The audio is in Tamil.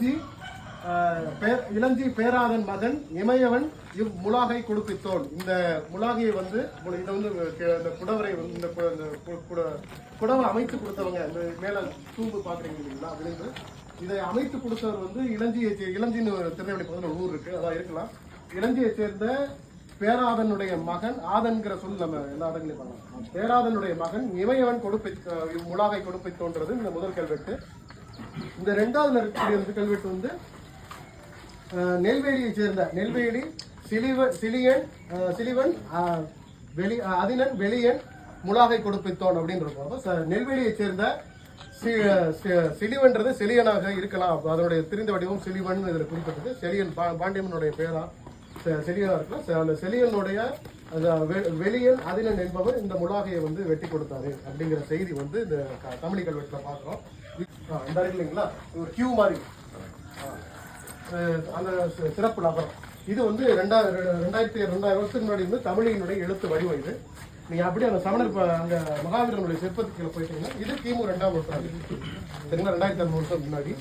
இளஞ்சி பேர் இளஞ்சி பேராதன் மகன் இமயவன் இவ் முலாகை கொடுப்பித்தோன். இந்த முலாகையை வந்து இதை வந்து இந்த குடவரை வந்து இந்த கு- இந்த கு- குட- அமைத்து கொடுத்தவங்க இந்த மேலே தூம்பு பார்க்குறீங்க இல்லைங்களா விழுந்து இதை அமைத்து கொடுத்தவர் வந்து இளஞ்சியை இளஞ்சின்னு ஒரு திருநெல்வேலி பக்கத்தில் ஒரு ஊர் இருக்குது அதான் இருக்கலாம். இளஞ்சியை சேர்ந்த பேராதனுடைய மகன் ஆதன்கிற சொல் நம்ம எல்லா இடங்களையும் பண்ணலாம் பேராதனுடைய மகன் இமயவன் கொடுப்பை முலாகை கொடுப்பை கொடுப்பித்தோன்றது இந்த முதல் கல்வெட்டு இந்த ரெண்டாவதுல இருக்கக்கூடிய இந்த கல்வெட்டு வந்து நெல்வேலியை சேர்ந்த நெல்வேலி சிலிவ சிலியன் சிலிவன் வெளி அதினன் வெளியன் முலாகை கொடுப்பித்தோன் அப்படின்னு இருக்கும் அப்போ நெல்வேலியை சேர்ந்த சிலிவன்றது செலியனாக இருக்கலாம். அதனுடைய திரிந்த வடிவம் சிலிவன் இதில் குறிப்பிட்டது. செலியன் பா பாண்டியமனுடைய பேரா செலியனாக செலியனா இருக்கலாம். அந்த செலியனுடைய வெளியன் அதினன் என்பவர் இந்த முலாகையை வந்து வெட்டி கொடுத்தாரு அப்படிங்கிற செய்தி வந்து இந்த க- தமிழ் கல்வெட்டில் பார்க்குறோம். இந்த இல்லைங்களா ஒரு கியூ மாதிரி. அந்த சிறப்பு நபரம் இது வந்து ரெண்டாயிரம் ரெண்டாயிரத்தி ரெண்டாயிரம் வருஷத்துக்கு முன்னாடி வந்து தமிழினுடைய எழுத்து வடிவம் இது. நீங்கள் அப்படியே அந்த சமணர் ப- மகாவீரனுடைய சிற்பத்துக்கு போயிட்டீங்கன்னா இது கிமு ரெண்டாம் வருஷம் சரிங்களா? ரெண்டாயிரத்தி அறுநூறு வருஷம் முன்னாடி.